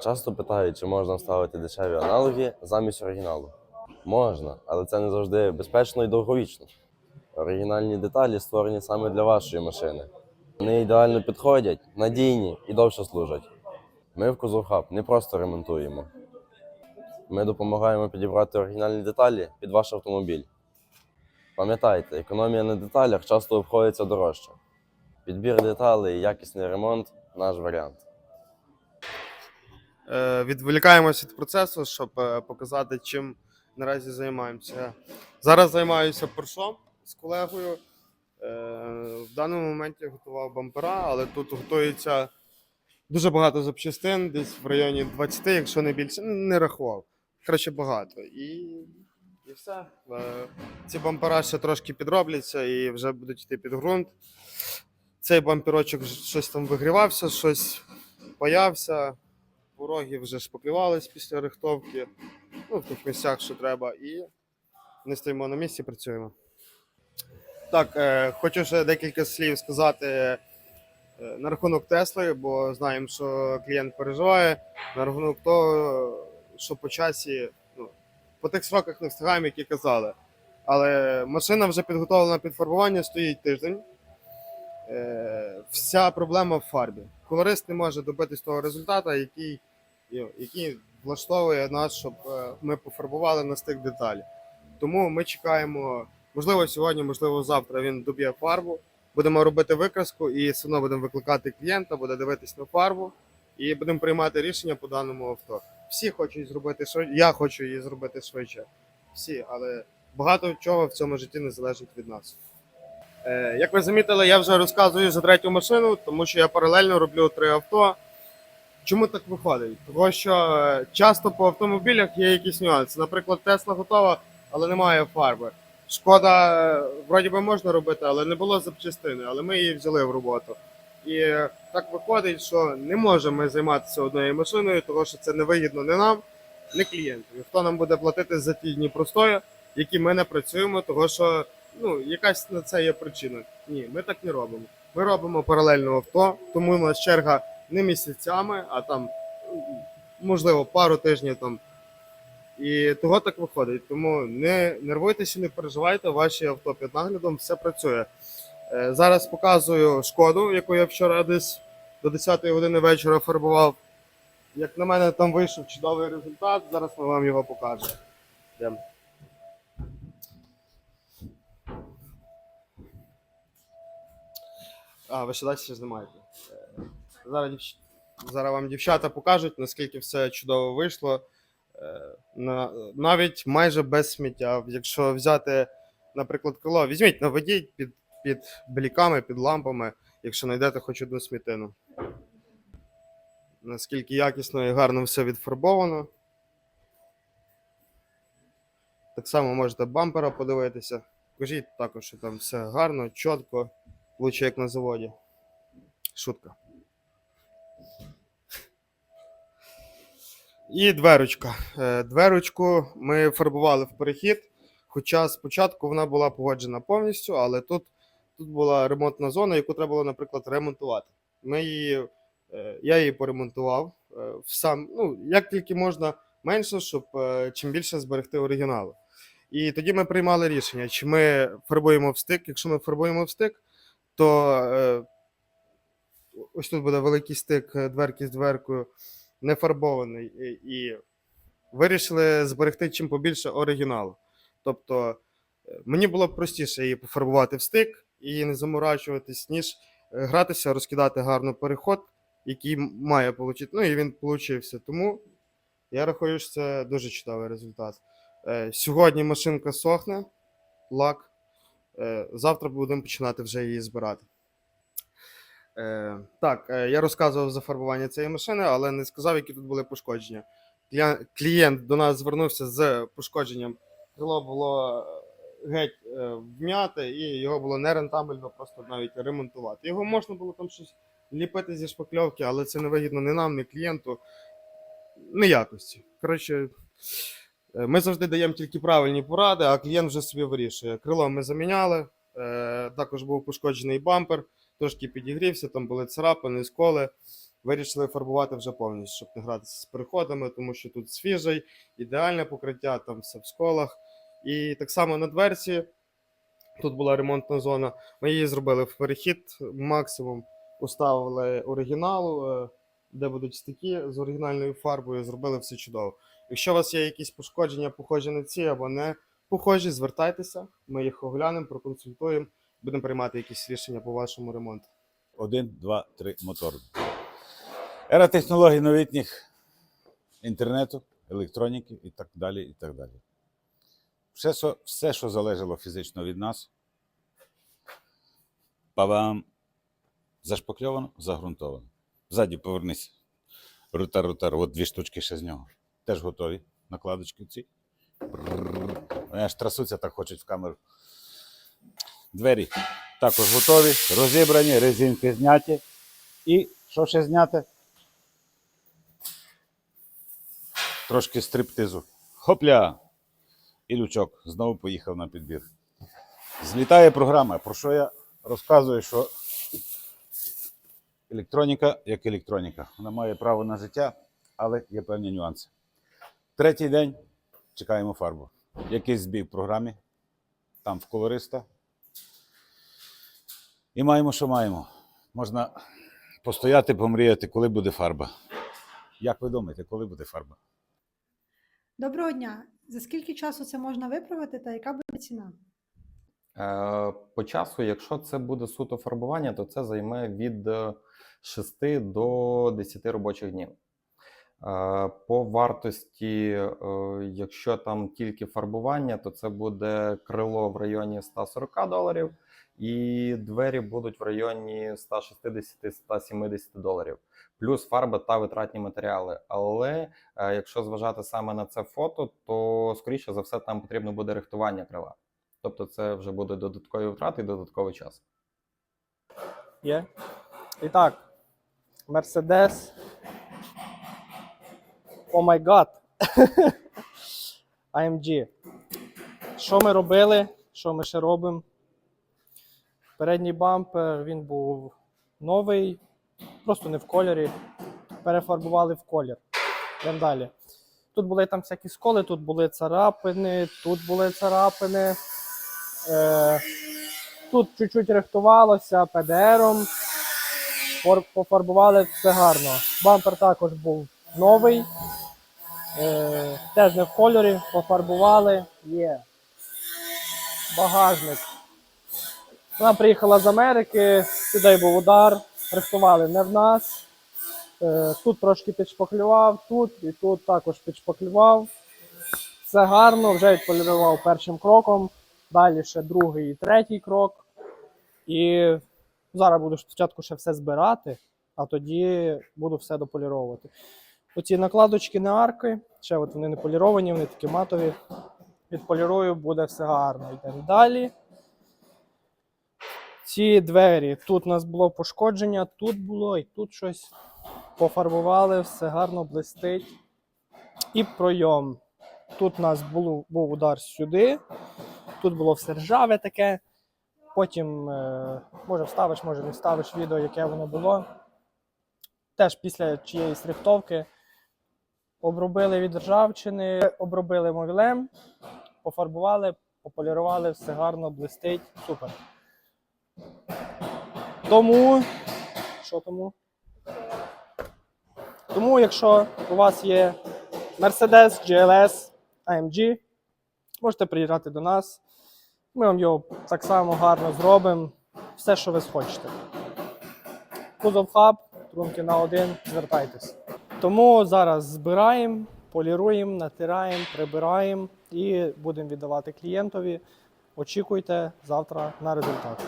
Часто питають, чи можна вставити дешеві аналоги замість оригіналу. Можна, але це не завжди безпечно і довговічно. Оригінальні деталі створені саме для вашої машини. Вони ідеально підходять, надійні і довше служать. Ми в Кузовхаб не просто ремонтуємо. Ми допомагаємо підібрати оригінальні деталі під ваш автомобіль. Пам'ятайте, економія на деталях часто обходиться дорожче. Підбір деталей і якісний ремонт наш варіант. Е, Відволікаємося від процесу, щоб е, показати, чим наразі займаємося. Зараз займаюся поршом з колегою. Е, В даному моменті готував бампера, але тут готується дуже багато запчастин, десь в районі 20, якщо не більше, не рахував. Коротше, багато. І, і все. Ці бампера ще трошки підробляться і вже будуть йти під ґрунт. Цей бамперочок щось там вигрівався, щось паявся. Пороги вже шпаклювались після рихтовки, ну, в тих місцях, що треба, і не стоїмо на місці, працюємо. Так, е, хочу ще декілька слів сказати е, на рахунок Тесли, бо знаємо, що клієнт переживає. На рахунок того, що по часі, ну, по тих сроках не встигаємо, які казали. Але машина вже підготовлена під фарбування, стоїть тиждень. Е, вся проблема в фарбі. Колорист не може добитись того результату, який, який влаштовує нас, щоб е, ми пофарбували на стик деталі. Тому ми чекаємо, можливо, сьогодні, можливо, завтра він доб'є фарбу. Будемо робити викраску і все одно будемо викликати клієнта, буде дивитись на фарбу і будемо приймати рішення по даному авто. Всі хочуть зробити швидше, я хочу її зробити швидше. Всі, але багато чого в цьому житті не залежить від нас. Е, Як ви замітили, я вже розказую за третю машину, тому що я паралельно роблю три авто. Чому так виходить? Тому що е, часто по автомобілях є якісь нюанси. Наприклад, Тесла готова, але немає фарби. Шкода, е, вроді би можна робити, але не було запчастини, але ми її взяли в роботу. І так виходить, що не можемо ми займатися однією машиною, тому що це не вигідно не нам, не клієнту. Хто нам буде платити за ті дні простої, які ми не працюємо, тому що ну, якась на це є причина. Ні, ми так не робимо. Ми робимо паралельно авто, тому у нас черга не місяцями, а там, можливо, пару тижнів там. І того так виходить. Тому не нервуйтеся, не переживайте, ваші авто під наглядом все працює. Е, Зараз показую шкоду, яку я вчора десь до 10 години вечора фарбував. Як на мене, там вийшов чудовий результат. Зараз ми вам його покажемо. Йдемо. А, ви ще далі ще знімаєте. Е, Зараз, дівч... Зараз вам дівчата покажуть, наскільки все чудово вийшло. Е, На... Навіть майже без сміття. Якщо взяти, наприклад, крило, візьміть, наведіть під, під бліками, під лампами, якщо знайдете хоч одну смітину. Наскільки якісно і гарно все відфарбовано. Так само можете бампера подивитися. Кажіть також, що там все гарно, чітко. Лучше як на заводі. Шутка. І дверочка. Е, Дверочку ми фарбували в перехід. Хоча спочатку вона була погоджена повністю, але тут, тут була ремонтна зона, яку треба було, наприклад, ремонтувати. Ми її, е, я її поремонтував е, сам, ну, як тільки можна менше, щоб е, чим більше зберегти оригіналу. І тоді ми приймали рішення, чи ми фарбуємо в стик. Якщо ми фарбуємо в стик, то е, ось тут буде великий стик е, дверки з дверкою, не фарбований, і, вирішили зберегти чим побільше оригіналу. Тобто е, мені було б простіше її пофарбувати в стик і не заморачуватись, ніж гратися, розкидати гарно переход, який має отримати. Ну і він получився. Тому я рахую, що це дуже чудовий результат. Сьогодні машинка сохне, лак. Е, Завтра будемо починати вже її збирати. Е, так, е, я розказував за фарбування цієї машини, але не сказав, які тут були пошкодження. Клієн- Клієнт до нас звернувся з пошкодженням. Крило було геть вм'яте, і його було нерентабельно просто навіть ремонтувати. Його можна було там щось ліпити зі шпакльовки, але це не вигідно ні нам, ні клієнту, ні якості. Коротше, Ми завжди даємо тільки правильні поради, а клієнт вже собі вирішує. Крило ми заміняли, е, також був пошкоджений бампер, трошки підігрівся, там були царапини, сколи. вирішили фарбувати вже повністю, щоб не гратися з переходами, тому що тут свіжий, ідеальне покриття, там все в сколах. І так само на дверці. Тут була ремонтна зона. Ми її зробили в перехід максимум. Поставили оригіналу, е, де будуть стики з оригінальною фарбою, зробили все чудово. Якщо у вас є якісь пошкодження, похожі на ці або не похожі, звертайтеся, ми їх оглянемо, проконсультуємо, будемо приймати якісь рішення по вашому ремонту. Один, два, три мотор. Ера технологій новітніх інтернету, електроніки і так далі. і так далі. Все, все, що залежало фізично від нас, павам зашпакльовано, загрунтовано. Ззаді повернись. Рутар, от дві штучки ще з нього. Теж готові. Накладочки ці. Вони аж трасуться, так хочуть в камеру. Двері також готові, розібрані, резинки зняті. І що ще зняти? Трошки стриптизу. Хопля! І лючок знову поїхав на підбір. Злітає програма, про що я розказую, що електроніка як електроніка. Вона має право на життя, але є певні нюанси. Третій день чекаємо фарбу. Якийсь збій в програмі, там в колориста. І маємо, що маємо. Можна постояти, помріяти, коли буде фарба. Як ви думаєте, коли буде фарба? Доброго дня. За скільки часу це можна виправити та яка буде ціна? Е, По часу, якщо це буде суто фарбування, то це займе від е, 6 до 10 робочих днів. Е, По вартості, е, якщо там тільки фарбування, то це буде крило в районі 140 доларів, і двері будуть в районі 160-170 доларів. Плюс фарба та витратні матеріали. Але е, якщо зважати саме на це фото, то скоріше за все там потрібно буде рихтування крила. Тобто це вже буде додаткові втрати і додатковий час. Є. І так, Mercedes. О май гад. AMG. Що ми робили? Що ми ще робимо? Передній бампер він був новий, просто не в кольорі. Перефарбували в колір. Йдемо далі. Тут були там всякі сколи, тут були царапини, тут були царапини. Е, Тут чуть-чуть рихтувалося ПДРом. Пофарбували все гарно. Бампер також був новий. Е, теж не в кольорі, пофарбували. Є. Багажник. Вона приїхала з Америки, сюди був удар, рихтували не в нас. Е, тут трошки підшпаклював, тут і тут також підшпаклював. Все гарно, вже відполірував першим кроком. Далі ще другий і третій крок. І зараз буду спочатку ще все збирати, а тоді буду все дополіровувати. Оці накладочки на арки, ще от вони не поліровані, вони такі матові. Відполірую, буде все гарно. Йдемо далі. Ці двері. Тут у нас було пошкодження, тут було і тут щось. Пофарбували, все гарно блистить. І пройом. Тут у нас було, був удар сюди. Тут було все ржаве таке. Потім, е, може, вставиш, може не вставиш відео, яке воно було. Теж після чиєїсь рихтовки обробили від ржавчини, обробили мовілем, пофарбували, пополірували, все гарно, блистить. Супер. Тому. Що тому? Тому, якщо у вас є Mercedes GLS AMG, можете приїжджати до нас. Ми вам його так само гарно зробимо. Все, що ви схочете. Кузов хаб, трунки на один, звертайтесь. Тому зараз збираємо, поліруємо, натираємо, прибираємо і будемо віддавати клієнтові. Очікуйте завтра на результат.